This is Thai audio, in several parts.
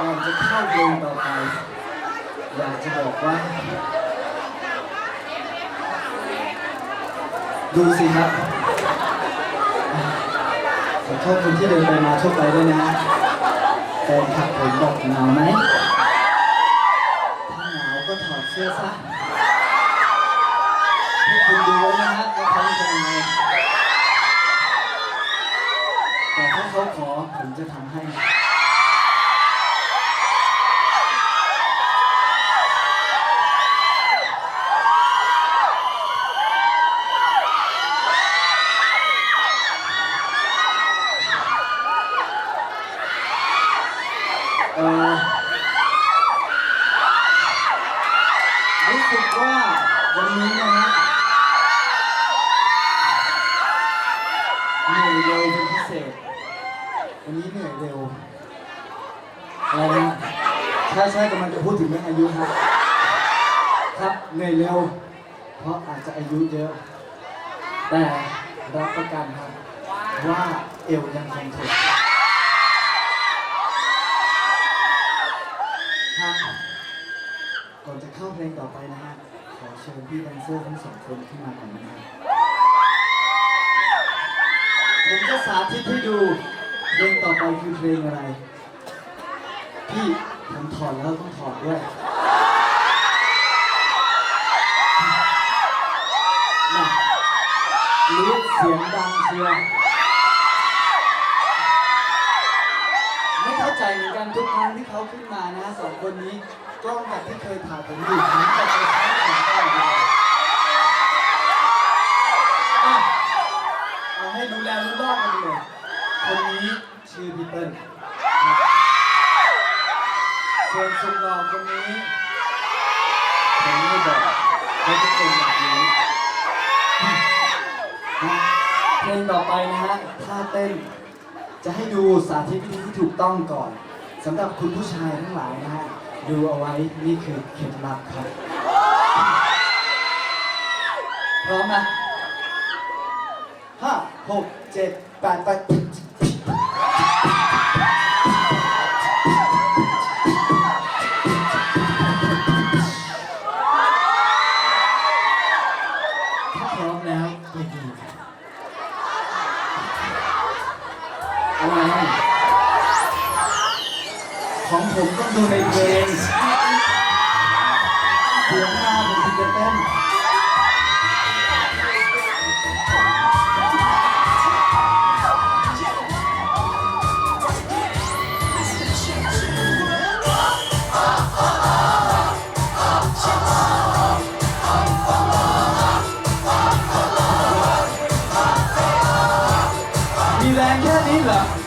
อยากจะเข้าไป อยากจะบอกว่า ดูสิครับ ขอโทษคนที่เดินไปมาทั่วไปด้วยนะแฟนคลับผมบอกหนาวไหม ถ้าหนาวก็ถอดเสื้อซะให้คุณดูไว้นะฮะว่าเขาจะยังไงแต่ถ้าเขาขอผมจะทำให้ เออรู้สึกว่าวันนี้นะฮะเหนื่อยเร็วเป็นพิเศษ วันนี้เหนื่อยเร็วอะไรนะใช่ใช่กำลังจะพูดถึงเรื่องอายุครับ ครับเหนื่อยเร็ว เพราะอาจจะอายุเยอะ แต่รับประกันครับ ว่าเอวยังคงทน ครับก่อนจะเข้าเพลงต่อไปนะฮะ ขอเชิญพี่แดนเซอร์ทั้งสองคนขึ้นมาก่อนนะครับผมจะสาธิตให้ดูเพลงต่อไปคือเพลงอะไร พี่ผมถอดแล้วต้องถอดด้วยน่ะรู้เสียงดังเชียว ไม่เข้า ใจเหมือนกันทุกครั้งที่เขาขึ้นมานะสองคนนี้กล้องแบบที่เคยถ่ายผมอยู่หันกับไปซ้ายขวาตลอดเลาอะเอาให้ดูแลรู้รอบกันเลยคนนี้ชื่อพี่เติ้ลครับส่วนสุดหล่อคนนี้ผมไม่บอกเขาจะเป็นแบบนี้นะเพลงต่อไปนะฮะท่าเต้น จะให้ดูสาธิตวิธีที่ถูกต้องก่อนสำหรับคุณผู้ชายทั้งหลายนะฮะดูเอาไว้นี่คือเคล็ดลับครับพร้อมนะห้าหกเจ็ดแปดไป อะไรของผมต้องดูในเพลงเสียงหน้าผมถึงจะเต้น รง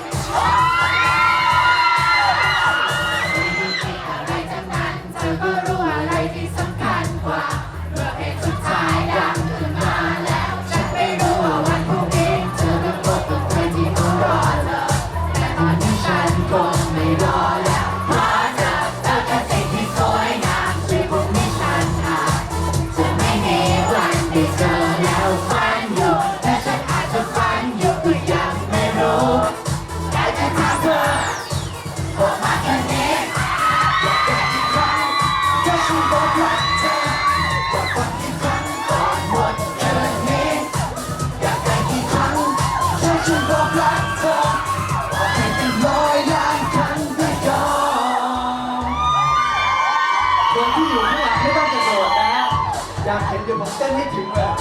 ที่อยู่ข้างหลังไม่ต้องกระโดดนะฮะอยากเห็นเดี๋ยวผมเต้นให้ถึงเลย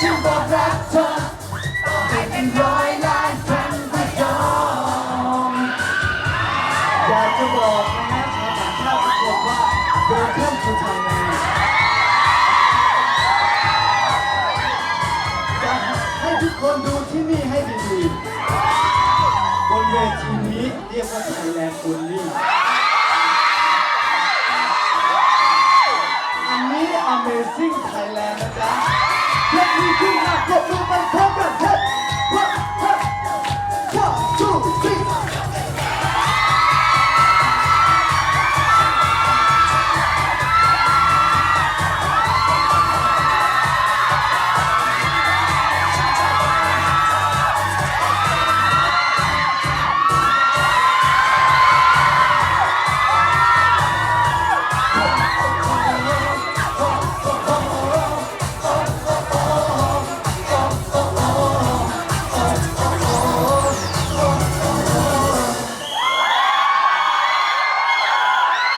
เธอฉั ปรบมือกานคร